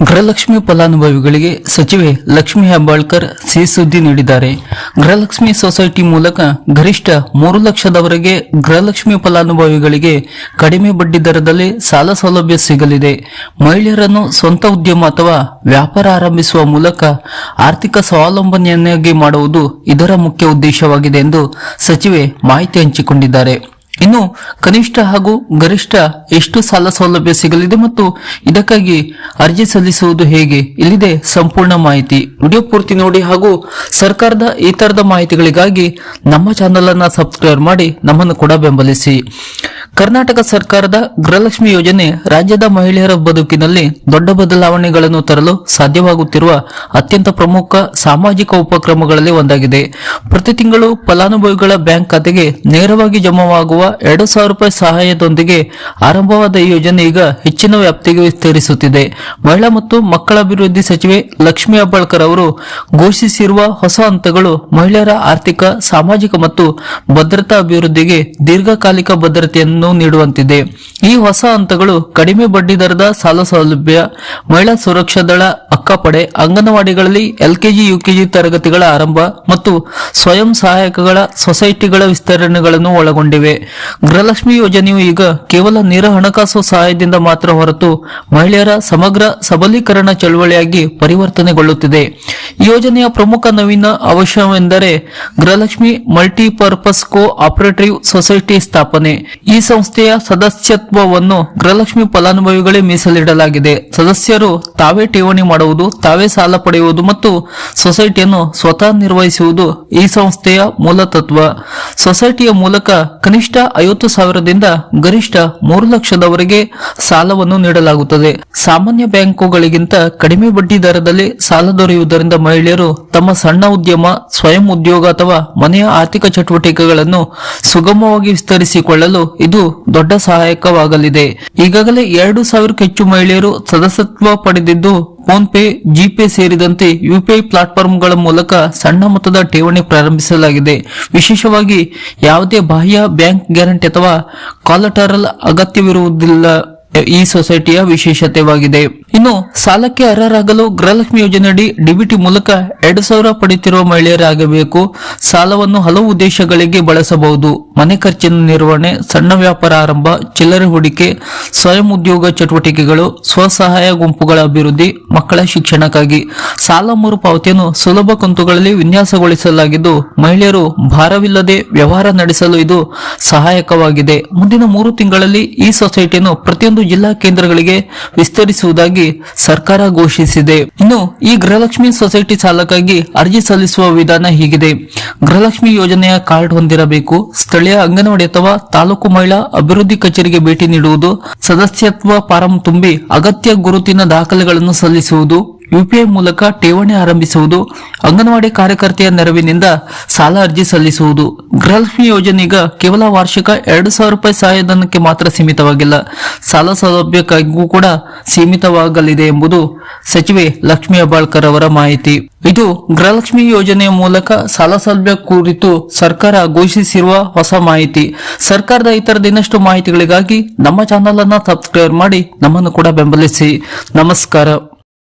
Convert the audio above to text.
ಗೃಹಲಕ್ಷ್ಮಿ ಫಲಾನುಭವಿಗಳಿಗೆ ಸಚಿವೆ ಲಕ್ಷ್ಮಿ ಹೆಬ್ಬಾಳ್ಕರ್ ಸಿ ಸುದ್ದಿ ನೀಡಿದ್ದಾರೆ. ಗೃಹಲಕ್ಷ್ಮಿ ಸೊಸೈಟಿ ಮೂಲಕ ಗರಿಷ್ಠ ಮೂರು ಲಕ್ಷದವರೆಗೆ ಗೃಹಲಕ್ಷ್ಮಿ ಫಲಾನುಭವಿಗಳಿಗೆ ಕಡಿಮೆ ಬಡ್ಡಿ ದರದಲ್ಲಿ ಸಾಲ ಸೌಲಭ್ಯ ಸಿಗಲಿದೆ. ಮಹಿಳೆಯರನ್ನು ಸ್ವಂತ ಉದ್ಯಮ ಅಥವಾ ವ್ಯಾಪಾರ ಆರಂಭಿಸುವ ಮೂಲಕ ಆರ್ಥಿಕ ಸ್ವಾವಲಂಬನೆಯನ್ನಾಗಿ ಮಾಡುವುದು ಇದರ ಮುಖ್ಯ ಉದ್ದೇಶವಾಗಿದೆ ಎಂದು ಸಚಿವೆ ಮಾಹಿತಿ ಹಂಚಿಕೊಂಡಿದ್ದಾರೆ. ಇನ್ನು ಕನಿಷ್ಠ ಹಾಗೂ ಗರಿಷ್ಠ ಎಷ್ಟು ಸಾಲ ಸೌಲಭ್ಯ ಸಿಗಲಿದೆ ಮತ್ತು ಇದಕ್ಕಾಗಿ ಅರ್ಜಿ ಸಲ್ಲಿಸುವುದು ಹೇಗೆ? ಇಲ್ಲಿದೆ ಸಂಪೂರ್ಣ ಮಾಹಿತಿ. ವಿಡಿಯೋ ಪೂರ್ತಿ ನೋಡಿ ಹಾಗೂ ಸರ್ಕಾರದ ಈ ತರದ ಮಾಹಿತಿಗಳಿಗಾಗಿ ನಮ್ಮ ಚಾನೆಲ್ ಅನ್ನ ಸಬ್ಸ್ಕ್ರೈಬ್ ಮಾಡಿ ನಮ್ಮನ್ನು ಕೂಡ ಬೆಂಬಲಿಸಿ. ಕರ್ನಾಟಕ ಸರ್ಕಾರದ ಗೃಹಲಕ್ಷ್ಮಿ ಯೋಜನೆ ರಾಜ್ಯದ ಮಹಿಳೆಯರ ಬದುಕಿನಲ್ಲಿ ದೊಡ್ಡ ಬದಲಾವಣೆಗಳನ್ನು ತರಲು ಸಾಧ್ಯವಾಗುತ್ತಿರುವ ಅತ್ಯಂತ ಪ್ರಮುಖ ಸಾಮಾಜಿಕ ಉಪಕ್ರಮಗಳಲ್ಲಿ ಒಂದಾಗಿದೆ. ಪ್ರತಿ ತಿಂಗಳು ಫಲಾನುಭವಿಗಳ ಬ್ಯಾಂಕ್ ಖಾತೆಗೆ ನೇರವಾಗಿ ಜಮಾವಾಗುವ ಎರಡು ಸಾವಿರ ರೂಪಾಯಿ ಸಹಾಯದೊಂದಿಗೆ ಆರಂಭವಾದ ಈ ಯೋಜನೆ ಈಗ ಹೆಚ್ಚಿನ ವ್ಯಾಪ್ತಿಗೆ ವಿಸ್ತರಿಸುತ್ತಿದೆ. ಮಹಿಳಾ ಮತ್ತು ಮಕ್ಕಳ ಅಭಿವೃದ್ಧಿ ಸಚಿವೆ ಲಕ್ಷ್ಮೀ ಅಬ್ಬಾಳ್ಕರ್ ಅವರು ಘೋಷಿಸಿರುವ ಹೊಸ ಹಂತಗಳು ಮಹಿಳೆಯರ ಆರ್ಥಿಕ, ಸಾಮಾಜಿಕ ಮತ್ತು ಭದ್ರತಾ ಅಭಿವೃದ್ಧಿಗೆ ದೀರ್ಘಕಾಲಿಕ ಭದ್ರತೆಯನ್ನು ನೀಡುವಂತಿದೆ. ಈ ಹೊಸ ಹಂತಗಳು ಕಡಿಮೆ ಬಡ್ಡಿ ದರದ ಸಾಲ ಸೌಲಭ್ಯ, ಮಹಿಳಾ ಸುರಕ್ಷಾ ದಳ, ಅಕ್ಕಪಡೆ, ಅಂಗನವಾಡಿಗಳಲ್ಲಿ ಎಲ್ಕೆಜಿ, ಯುಕೆಜಿ ತರಗತಿಗಳ ಆರಂಭ ಮತ್ತು ಸ್ವಯಂ ಸಹಾಯಕಗಳ ಸೊಸೈಟಿಗಳ ವಿಸ್ತರಣೆಗಳನ್ನು ಒಳಗೊಂಡಿವೆ. ಗೃಹಲಕ್ಷ್ಮಿ ಯೋಜನೆಯು ಈಗ ಕೇವಲ ನೇರ ಹಣಕಾಸು ಸಹಾಯದಿಂದ ಮಾತ್ರ ಹೊರತು ಮಹಿಳೆಯರ ಸಮಗ್ರ ಸಬಲೀಕರಣ ಚಳವಳಿಯಾಗಿ ಪರಿವರ್ತನೆಗೊಳ್ಳುತ್ತಿದೆ. ಯೋಜನೆಯ ಪ್ರಮುಖ ನವೀನ ಅವಶ್ಯವೆಂದರೆ Gruhalakshmi multipurpose co operative society ಸ್ಥಾಪನೆ. ಈ ಸಂಸ್ಥೆಯ ಸದಸ್ಯತ್ವವನ್ನು ಗೃಹಲಕ್ಷ್ಮಿ ಫಲಾನುಭವಿಗಳೇ ಮೀಸಲಿಡಲಾಗಿದೆ. ಸದಸ್ಯರು ತಾವೇ ಠೇವಣಿ ಮಾಡುವುದು, ತಾವೇ ಸಾಲ ಪಡೆಯುವುದು ಮತ್ತು ಸೊಸೈಟಿಯನ್ನು ಸ್ವತಃ ನಿರ್ವಹಿಸುವುದು ಈ ಸಂಸ್ಥೆಯ ಮೂಲ ತತ್ವ. ಸೊಸೈಟಿಯ ಮೂಲಕ ಕನಿಷ್ಠ ಐವತ್ತು ಸಾವಿರದಿಂದ ಗರಿಷ್ಠ ಮೂರು ಲಕ್ಷದವರೆಗೆ ಸಾಲವನ್ನು ನೀಡಲಾಗುತ್ತದೆ. ಸಾಮಾನ್ಯ ಬ್ಯಾಂಕುಗಳಿಗಿಂತ ಕಡಿಮೆ ಬಡ್ಡಿ ದರದಲ್ಲಿ ಸಾಲ ದೊರೆಯುವುದರಿಂದ ಮಹಿಳೆಯರು ತಮ್ಮ ಸಣ್ಣ ಉದ್ಯಮ, ಸ್ವಯಂ ಉದ್ಯೋಗ ಅಥವಾ ಮನೆಯ ಆರ್ಥಿಕ ಚಟುವಟಿಕೆಗಳನ್ನು ಸುಗಮವಾಗಿ ವಿಸ್ತರಿಸಿಕೊಳ್ಳಲು ಇದು ದೊಡ್ಡ ಸಹಾಯಕವಾಗಲಿದೆ ಈಗಾಗಲೇ ಎರಡು ಸಾವಿರಕ್ಕೂ ಹೆಚ್ಚು ಮಹಿಳೆಯರು ಸದಸ್ಯತ್ವ ಪಡೆದಿದ್ದು ಫೋನ್ ಪೇ ಜಿಪೇ ಸೇರಿದಂತೆ ಯುಪಿಐ ಪ್ಲಾಟ್ಫಾರ್ಮ್ಗಳ ಮೂಲಕ ಸಣ್ಣ ಮೊತ್ತದ ಠೇವಣಿ ಪ್ರಾರಂಭಿಸಲಾಗಿದೆ. ವಿಶೇಷವಾಗಿ ಯಾವುದೇ ಬಾಹ್ಯ ಬ್ಯಾಂಕ್ ಗ್ಯಾರಂಟಿ ಅಥವಾ ಕಾಲಟರಲ್ ಅಗತ್ಯವಿರುವುದಿಲ್ಲ. ಈ ಸೊಸೈಟಿಯ ವಿಶೇಷತೆವಾಗಿದೆ. ಇನ್ನು ಸಾಲಕ್ಕೆ ಅರ್ಹರಾಗಲು ಗೃಹಲಕ್ಷ್ಮಿ ಯೋಜನೆಯಡಿ ಡಿಬಿಟಿ ಮೂಲಕ ಎರಡು ಸಾವಿರ ಪಡೆಯುತ್ತಿರುವ ಮಹಿಳೆಯರಾಗಬೇಕು. ಸಾಲವನ್ನು ಹಲವು ಉದ್ದೇಶಗಳಿಗೆ ಬಳಸಬಹುದು. ಮನೆ ಖರ್ಚಿನ ನಿರ್ವಹಣೆ, ಸಣ್ಣ ವ್ಯಾಪಾರ ಆರಂಭ, ಚಿಲ್ಲರೆ ಹೂಡಿಕೆ, ಸ್ವಯಂ ಉದ್ಯೋಗ ಚಟುವಟಿಕೆಗಳು, ಸ್ವಸಹಾಯ ಗುಂಪುಗಳ ಅಭಿವೃದ್ಧಿ, ಮಕ್ಕಳ ಶಿಕ್ಷಣಕ್ಕಾಗಿ. ಸಾಲ ಮರುಪಾವತಿಯನ್ನು ಸುಲಭ ಕಂತುಗಳಲ್ಲಿ ವಿನ್ಯಾಸಗೊಳಿಸಲಾಗಿದ್ದು, ಮಹಿಳೆಯರು ಭಾರವಿಲ್ಲದೆ ವ್ಯವಹಾರ ನಡೆಸಲು ಇದು ಸಹಾಯಕವಾಗಿದೆ. ಮುಂದಿನ ಮೂರು ತಿಂಗಳಲ್ಲಿ ಈ ಸೊಸೈಟಿಯನ್ನು ಪ್ರತಿಯೊಂದು ಜಿಲ್ಲಾ ಕೇಂದ್ರಗಳಿಗೆ ವಿಸ್ತರಿಸುವುದಾಗಿ ಸರ್ಕಾರ ಘೋಷಿಸಿದೆ. ಇನ್ನು ಈ ಗೃಹಲಕ್ಷ್ಮಿ ಸೊಸೈಟಿ ಸಾಲಕ್ಕಾಗಿ ಅರ್ಜಿ ಸಲ್ಲಿಸುವ ವಿಧಾನ ಹೀಗಿದೆ. ಗೃಹಲಕ್ಷ್ಮಿ ಯೋಜನೆಯ ಕಾರ್ಡ್ ಹೊಂದಿರಬೇಕು. ಸ್ಥಳೀಯ ಅಂಗನವಾಡಿ ಅಥವಾ ತಾಲೂಕು ಮಹಿಳಾ ಅಭಿವೃದ್ಧಿ ಕಚೇರಿಗೆ ಭೇಟಿ ನೀಡುವುದು, ಸದಸ್ಯತ್ವ ಫಾರಂ ತುಂಬಿ ಅಗತ್ಯ ಗುರುತಿನ ದಾಖಲೆಗಳನ್ನು ಸಲ್ಲಿಸುವುದು ಯುಪಿಐ ಮೂಲಕ ಠೇವಣಿ ಆರಂಭಿಸುವುದು, ಅಂಗನವಾಡಿ ಕಾರ್ಯಕರ್ತೆಯ ನೆರವಿನಿಂದ ಸಾಲ ಅರ್ಜಿ ಸಲ್ಲಿಸುವುದು. ಗೃಹಲಕ್ಷ್ಮಿ ಯೋಜನೆಗ ಕೇವಲ ವಾರ್ಷಿಕ ಎರಡು ಸಾವಿರ ರೂಪಾಯಿ ಸಹಾಯಧನಕ್ಕೆ ಮಾತ್ರ ಸೀಮಿತವಾಗಿಲ್ಲ. ಸಾಲ ಸೌಲಭ್ಯಕ್ಕಾಗಿಯೂ ಕೂಡ ಸೀಮಿತವಾಗಲಿದೆ ಎಂಬುದು ಸಚಿವೆ ಲಕ್ಷ್ಮೀ ಹೆಬ್ಬಾಳ್ಕರ್ ಅವರ ಮಾಹಿತಿ. ಇದು ಗೃಹಲಕ್ಷ್ಮಿ ಯೋಜನೆಯ ಮೂಲಕ ಸಾಲ ಸೌಲಭ್ಯ ಕುರಿತು ಸರ್ಕಾರ ಘೋಷಿಸಿರುವ ಹೊಸ ಮಾಹಿತಿ. ಸರ್ಕಾರದ ಇತರ ದಿನಷ್ಟು ಮಾಹಿತಿಗಳಿಗಾಗಿ ನಮ್ಮ ಚಾನೆಲ್ ಅನ್ನ ಸಬ್ಸ್ಕ್ರೈಬ್ ಮಾಡಿ ನಮ್ಮನ್ನು ಕೂಡ ಬೆಂಬಲಿಸಿ. ನಮಸ್ಕಾರ.